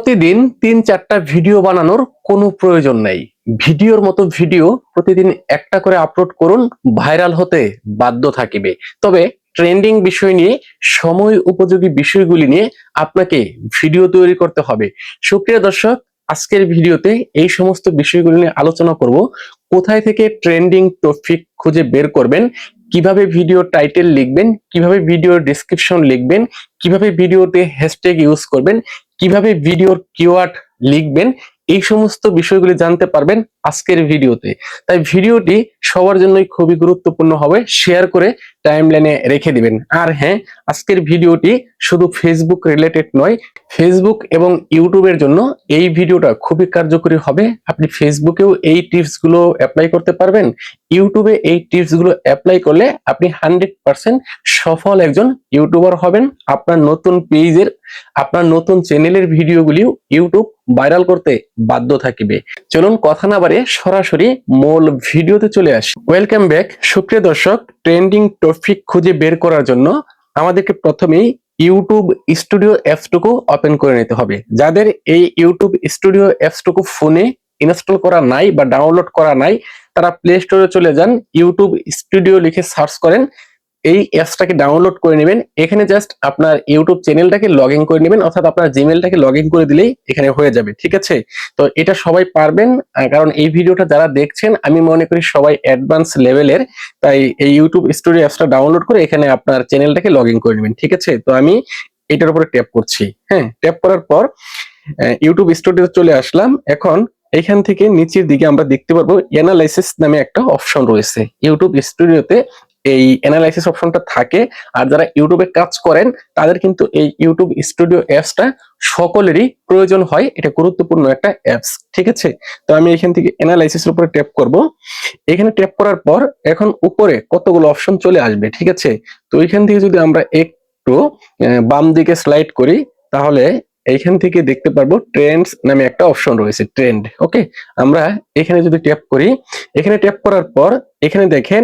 প্রতিদিন তিন চারটা ভিডিও বানানোর কোনো প্রয়োজন নেই। ভিডিওর মতো ভিডিও প্রতিদিন একটা করে আপলোড করুন, ভাইরাল হতে বাধ্য থাকিবে। তবে ট্রেন্ডিং বিষয় নিয়ে, সময় উপযোগী বিষয়গুলি নিয়ে আপনাকে ভিডিও তৈরি করতে হবে। সুপ্রিয় দর্শক, আজকের ভিডিওতে এই সমস্ত বিষয়গুলি নিয়ে আলোচনা করব। কোথায় থেকে ট্রেন্ডিং টপিক খুঁজে বের করবেন? কীভাবে ভিডিও টাইটেল লিখবেন? কীভাবে ভিডিও ডেসক্রিপশন লিখবেন? কীভাবে ভিডিওতে হ্যাশট্যাগ ইউজ করবেন? কীভাবে ভিডিওর কিওয়ার্ড লিখবেন, এই সমস্ত বিষয়গুলি জানতে পারবেন আজকের ভিডিওতে। তাই ভিডিওটি সবার জন্যই খুবই গুরুত্বপূর্ণ হবে শেয়ার করে টাইমলাইনে রেখে দিবেন। আর হ্যাঁ আজকের ভিডিওটি শুধু ফেসবুক রিলেটেড নয় ফেসবুক এবং ইউটিউবের জন্য এই ভিডিওটা খুবই কার্যকরী হবে। আপনি ফেসবুকেও এই টিপসগুলো অ্যাপ্লাই করতে পারবেন ইউটিউবে এই টিপসগুলো অ্যাপ্লাই করলে আপনি হান্ড্রেড সফল একজন ইউটিউবার হবেন। আপনার নতুন পেজের আপনার নতুন চ্যানেলের ভিডিওগুলিও ইউটিউব ভাইরাল করতে বাধ্য থাকিবে। চলুন কথা না বাড়ে সরাসরি মূল ভিডিওতে চলে আসি। ওয়েলকাম ব্যাক সুপ্রিয় দর্শক ট্রেন্ডিং টপিক খুঁজে বের করার জন্য আমাদেরকে প্রথমেই ইউটিউব স্টুডিও অ্যাপসটুকু ওপেন করে নিতে হবে। যাদের এই ইউটিউব স্টুডিও অ্যাপসটুকু ফোনে ইনস্টল করা নাই বা ডাউনলোড করা নাই, তারা প্লে স্টোরে চলে যান, ইউটিউব স্টুডিও লিখে সার্চ করেন এই অ্যাপসটাকে ডাউনলোড করে নেবেন। এখানে জাস্ট আপনার ইউটিউব চ্যানেলটাকে লগ ইন করে নেবেন, অর্থাৎ আপনার জিমেলটাকে লগ ইন করে দিলেই এখানে হয়ে যাবে, ঠিক আছে? তো এটা সবাই পারবেন কারণ এই ভিডিওটা যারা দেখছেন, আমি মনে করি সবাই অ্যাডভান্স লেভেলের তাই এই ইউটিউব স্টুডিও অ্যাপসটা ডাউনলোড করে এখানে আপনার চ্যানেলটাকে লগ ইন করে নেবেন, ঠিক আছে? তো আমি এটার উপরে ট্যাপ করছি হ্যাঁ? ট্যাপ করার পর ইউটিউব স্টুডিও চলে আসলাম। এখন এখান থেকে নিচের দিকে আমরা দেখতে পারব অ্যানালাইসিস নামে একটা অপশন রয়েছে। ইউটিউব স্টুডিওতে এই অ্যানালাইসিস অপশনটা থাকে। আর যারা ইউটিউবে কাজ করেন, তাদের কিন্তু এই ইউটিউব স্টুডিও অ্যাপসটা সকলেরই প্রয়োজন হয়। এটা গুরুত্বপূর্ণ একটা অ্যাপস ঠিক আছে? তো আমি এখান থেকে অ্যানালাইসিসের উপরে ট্যাপ করব। এখানে ট্যাপ করার পর এখন উপরে কতগুলো অপশন চলে আসবে, ঠিক আছে? তো এখান থেকে যদি আমরা একটু বাম দিকে স্লাইড করি, তাহলে এইখান থেকে দেখতে পারব ট্রেন্ডস নামে একটা অপশন রয়েছে ট্রেন্ড ওকে আমরা এখানে যদি ট্যাপ করি, এখানে ট্যাপ করার পর এখানে দেখেন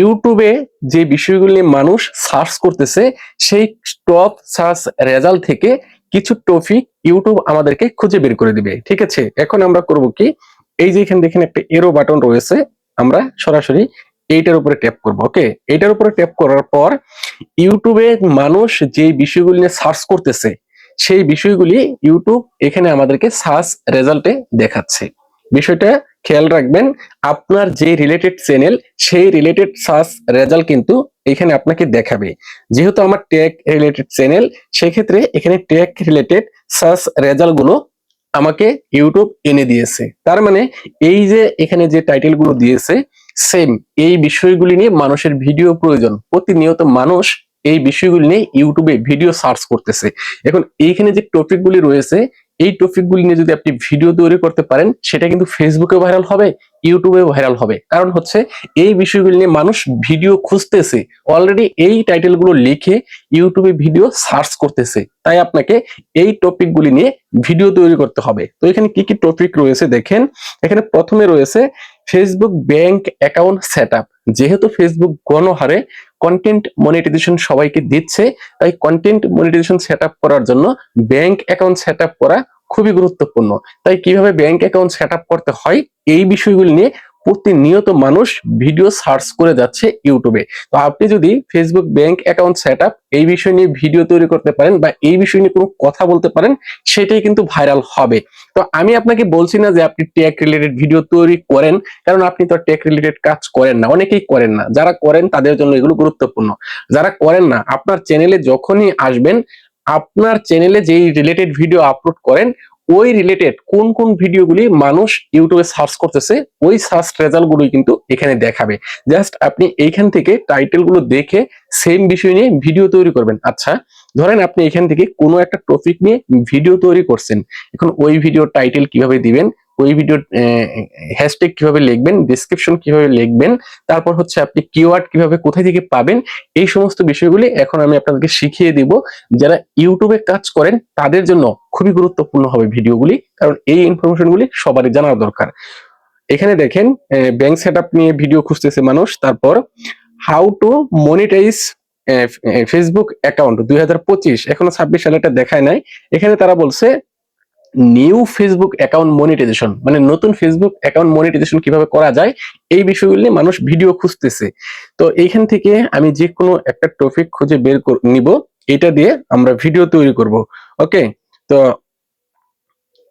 ইউটিউবে যে বিষয়গুলি মানুষ সার্চ করতেছে, সেই টপ সার্চ রেজাল্ট থেকে কিছু টপিক ইউটিউব আমাদেরকে খুঁজে বের করে দিবে। ঠিক আছে? এখন আমরা করব কি? এই যে এখানে দেখেন একটা এরো বাটন রয়েছে, আমরা সরাসরি এইটার উপরে ট্যাপ করব ওকে এইটার উপরে ট্যাপ করার পর ইউটিউবে মানুষ যে বিষয়গুলি নিয়ে সার্চ করতেছে, সেই বিষয়গুলি ইউটিউব এখানে আমাদেরকে সার্চ রেজাল্টে দেখাচ্ছে। বিষয়টা খেয়াল রাখবেন, আপনার যে রিলেটেড চ্যানেল সেই রিলেটেড সার্চ রেজাল্ট কিন্তু এখানে আপনাকে দেখাবে। যেহেতু আমার ট্যাগ রিলেটেড চ্যানেল সেক্ষেত্রে এখানে ট্যাগ রিলেটেড সার্চ রেজাল্টগুলো আমাকে ইউটিউব এনে দিয়েছে। তার মানে এই যে এখানে যে টাইটেলগুলো দিয়েছে সেম এই বিষয়গুলি নিয়ে মানুষের ভিডিও প্রয়োজন। প্রতিনিয়ত মানুষ এই বিষয়গুলি নিয়ে ইউটিউবে ভিডিও সার্চ করতেছে। এখন এইখানে যে টপিকগুলি রয়েছে এই টপিকগুলি নিয়ে যদি আপনি ভিডিও তৈরি করতে পারেন, সেটা কিন্তু ফেসবুকে ভাইরাল হবে ইউটিউবে ভাইরাল হবে। কারণ হচ্ছে, এই বিষয়গুলি নিয়ে মানুষ ভিডিও খুঁজতেছে। অলরেডি এই টাইটেলগুলো লিখে ইউটিউবে ভিডিও সার্চ করতেছে। তাই আপনাকে এই টপিকগুলি নিয়ে ভিডিও তৈরি করতে হবে। তো এখানে কি কি টপিক রয়েছে দেখেন। এখানে প্রথমে রয়েছে Facebook bank account set up যেহেতু ফেসবুক গণহারে কন্টেন্ট মনিটাইজেশন সবাইকে দিচ্ছে, তাই কন্টেন্ট মনিটাইজেশন সেট আপ করার জন্য ব্যাংক অ্যাকাউন্ট সেট আপ করা খুবই গুরুত্বপূর্ণ। তাই কীভাবে ব্যাংক অ্যাকাউন্ট সেট আপ করতে হয়, এই বিষয়গুলি নিয়ে প্রতিনিয়ত মানুষ ভিডিও সার্চ করে যাচ্ছে ইউটিউবে তো আপনি যদি ফেসবুক ব্যাংক অ্যাকাউন্ট সেট এই বিষয় নিয়ে ভিডিও তৈরি করতে পারেন বা এই বিষয় নিয়ে কোনো কথা বলতে পারেন, সেটাই কিন্তু ভাইরাল হবে। তো আমি আপনাকে বলছি না যে আপনি টেক রিলেটেড ভিডিও তৈরি করেন, কারণ আপনি তো টেক রিলেটেড কাজ করেন না। অনেকেই করেন না। যারা করেন, তাদের জন্য এগুলো গুরুত্বপূর্ণ। যারা করেন না, আপনার চ্যানেলে যখনই আসবেন, আপনার চ্যানেলে যেই রিলেটেড ভিডিও আপলোড করেন ওই রিলেটেড কোন কোন ভিডিওগুলি মানুষ ইউটিউবে সার্চ করতেছে, ওই সার্চ রেজাল্টগুলোই কিন্তু এখানে দেখাবে। জাস্ট আপনি এইখান থেকে টাইটেলগুলো দেখে সেম বিষয় নিয়ে ভিডিও তৈরি করবেন। আচ্ছা ধরেন আপনি এখান থেকে কোনো একটা টপিক নিয়ে ভিডিও তৈরি করছেন। এখন ওই ভিডিও টাইটেল কীভাবে দিবেন? ওই ভিডিও হ্যাশট্যাগ কীভাবে লিখবেন ডিসক্রিপশন কীভাবে লিখবেন, তারপর হচ্ছে আপনি কিওয়ার্ড কীভাবে কোথায় থেকে পাবেন, এই সমস্ত বিষয়গুলি এখন আমি আপনাদেরকে শিখিয়ে দিব। যারা ইউটিউবে কাজ করেন, তাদের জন্য খুবই গুরুত্বপূর্ণ হবে ভিডিওগুলি, কারণ এই ইনফরমেশনগুলি সবারই জানার দরকার। এখানে দেখেন ব্যাংক সেট নিয়ে ভিডিও খুঁজতেছে মানুষ, তারপর how to monetize Facebook account দুই হাজার পঁচিশ, এখনও ছাব্বিশ সালে এটা দেখায় নাই। এখানে তারা বলছে নিউ ফেসবুক অ্যাকাউন্ট মনিটাইজেশন মানে নতুন ফেসবুক অ্যাকাউন্ট মনিটাইজেশন কীভাবে করা যায়, এই বিষয়গুলো নিয়ে মানুষ ভিডিও খুঁজতেছে। তো এইখান থেকে আমি যে কোনো একটা টপিক খুঁজে বের নিব। এটা দিয়ে আমরা ভিডিও তৈরি করব। ওকে তো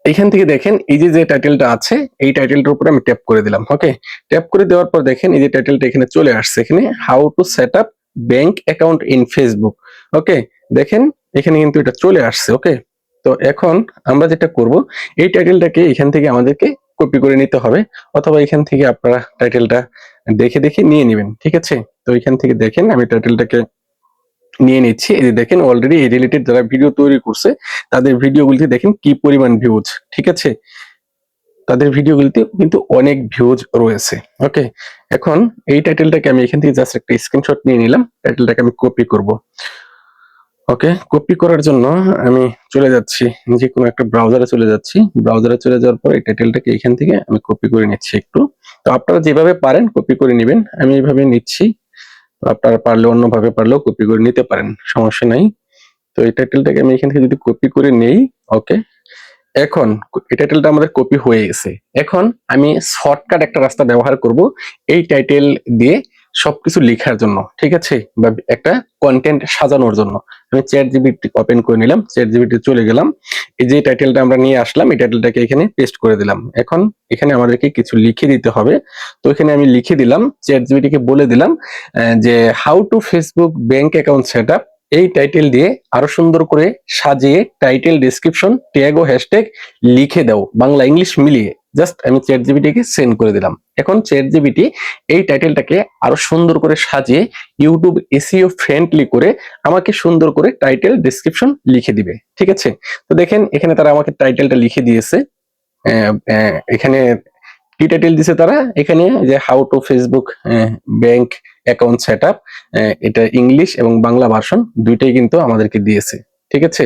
এখান থেকে দেখেন, এই যে যে টাইটেলটা আছে, এই টাইটেলটার উপরে আমি ট্যাপ করে দিলাম। ওকে ট্যাপ করে দেওয়ার পর দেখেন, এই যে টাইটেলটা এখানে চলে আসছে। এখানে how to set up bank account in Facebook okay দেখেন, এখানে কিন্তু এটা চলে আসছে। ওকে তো এখন আমরা যেটা করব, এই টাইটেলটাকে এখান থেকে আমাদেরকে কপি করে নিতে হবে, অথবা এখান থেকে আপনারা টাইটেলটা দেখে দেখে নিয়ে নেবেন, ঠিক আছে? তো এখান থেকে দেখেন, আমি টাইটেলটাকে নিয়ে নিচ্ছি, এই যে দেখেন অলরেডি এই রিলেটেড যারা ভিডিও তৈরি করছে, তাদের ভিডিওগুলিতে দেখেন কি পরিমাণ ভিউজ ঠিক আছে? তাদের ভিডিওগুলিতে কিন্তু অনেক ভিউজ রয়েছে ওকে এখন এই টাইটেলটাকে আমি এখান থেকে জাস্ট একটা স্ক্রিনশট নিয়ে নিলাম টাইটেলটাকে আমি কপি করব। ওকে, কপি করার জন্য আমি চলে যাচ্ছি যে কোনো একটা ব্রাউজারে চলে যাচ্ছি। ব্রাউজারে চলে যাওয়ার পর এই টাইটেলটাকে এখান থেকে আমি কপি করে নিচ্ছি একটু। তো আপনারা যেভাবে পারেন কপি করে নেবেন, আমি এইভাবে নিচ্ছি। আপনারা পারলে অন্যভাবে পারলেও কপি করে নিতে পারেন, সমস্যা নাই। তো এই টাইটেলটাকে আমি এখান থেকে যদি কপি করে নেই, ওকে। এখন, এই টাইটেলটা আমাদের কপি হয়ে গেছে। এখন আমি শর্টকাট একটা রাস্তা ব্যবহার করব, এই টাইটেল দিয়ে সবকিছু লেখার জন্য, ঠিক আছে? বা একটা কন্টেন্ট সাজানোর জন্য। আমি চ্যাট জিবিটি ওপেন করে নিলাম চ্যাট জিবিটি চলে গেলাম। এই যে টাইটেলটা আমরা নিয়ে আসলাম, এই টাইটেলটাকে এখানে পেস্ট করে দিলাম। এখন এখানে আমাদেরকে কিছু লিখে দিতে হবে। তো এখানে আমি লিখে দিলাম চ্যাট জিবিটিকে বলে দিলাম যে how to Facebook bank account set up এই টাইটেল দিয়ে আরও সুন্দর করে সাজিয়ে টাইটেল ডেসক্রিপশন ট্যাগ ও হ্যাশট্যাগ লিখে দাও। বাংলা ইংলিশ মিলিয়ে। জাস্ট আমি চ্যাট জিবিটিকে সেন্ড করে দিলাম। এখন চ্যাট জিবিটি এই টাইটেলটাকে আরও সুন্দর করে সাজিয়ে ইউটিউব এসিও ফ্রেন্ডলি করে আমাকে সুন্দর করে টাইটেল ডেসক্রিপশন লিখে দিবে। ঠিক আছে? তো দেখেন, এখানে তারা আমাকে টাইটেলটা লিখে দিয়েছে। এখানে কি টাইটেল দিছে তারা? এখানে যে how to Facebook bank account set এটা ইংলিশ এবং বাংলা ভার্সন দুইটাই কিন্তু আমাদেরকে দিয়েছে। ঠিক আছে?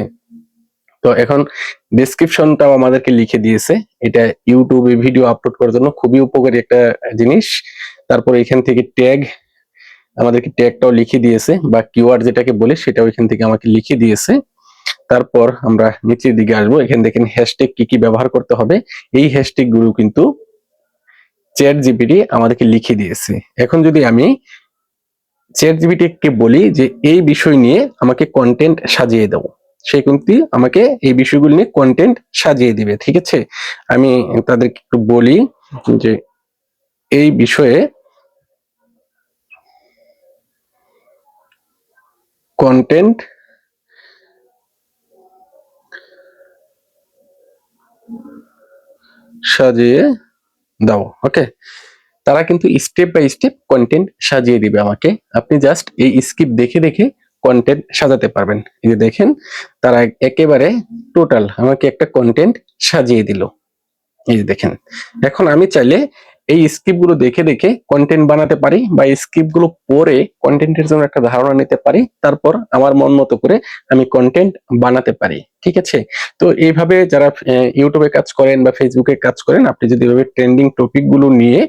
তো এখন ডেসক্রিপশনটাও আমাদেরকে লিখে দিয়েছে। এটা ইউটিউবে ভিডিও আপলোড করার জন্য খুবই উপকারী একটা জিনিস। তারপর এখান থেকে ট্যাগ আমাদেরকে ট্যাগটাও লিখে দিয়েছে বা কিওয়ার্ড যেটাকে বলে সেটাও এখান থেকে আমাকে লিখে দিয়েছে। তারপর আমরা নিচের দিকে আসব। এখানে দেখেন হ্যাশট্যাগ কি কি ব্যবহার করতে হবে। এই হ্যাশট্যাগগুলো কিন্তু চ্যাট জিপিটি আমাদেরকে লিখে দিয়েছে। এখন যদি আমি চ্যাট জিপিটি কে বলি যে এই বিষয় নিয়ে আমাকে কন্টেন্ট সাজিয়ে দাও সে কিন্তু আমাকে এই বিষয়গুলো নিয়ে কন্টেন্ট সাজিয়ে দিবে, ঠিক আছে? আমি তাদেরকে একটু বলি যে এই বিষয়ে কন্টেন্ট সাজিয়ে দাও ওকে তারা কিন্তু স্টেপ বাই স্টেপ কন্টেন্ট সাজিয়ে দিবে আমাকে। আপনি জাস্ট এই স্কিপ দেখে দেখে কন্টেন্ট সাজাতে পারবেন। এই যে দেখেন, তারা একেবারে টোটাল আমাকে একটা কন্টেন্ট সাজিয়ে দিল। এই যে দেখেন, এখন আমি চাইলে এই স্ক্রিপ্টগুলো দেখে দেখে কন্টেন্ট বানাতে পারি বা স্ক্রিপ্টগুলো পড়ে কন্টেন্টের জন্য একটা ধারণা নিতে পারি, তারপর আমার মন মতো করে আমি কন্টেন্ট বানাতে পারি, ঠিক আছে? তো এইভাবে যারা ইউটিউবে কাজ করেন বা ফেসবুকে কাজ করেন, আপনি যদি এভাবে ট্রেন্ডিং টপিকগুলো নিয়ে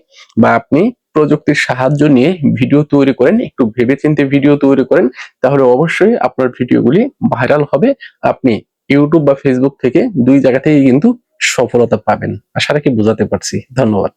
বা আপনি প্রযুক্তির সাহায্য নিয়ে ভিডিও তৈরি করেন, একটু ভেবেচিন্তে ভিডিও তৈরি করেন, তাহলে অবশ্যই আপনার ভিডিওগুলি ভাইরাল হবে। আপনি ইউটিউব বা ফেসবুক থেকে দুই জায়গা থেকে কিন্তু সফলতা পাবেন। আশা রাখি বোঝাতে পারছি। ধন্যবাদ।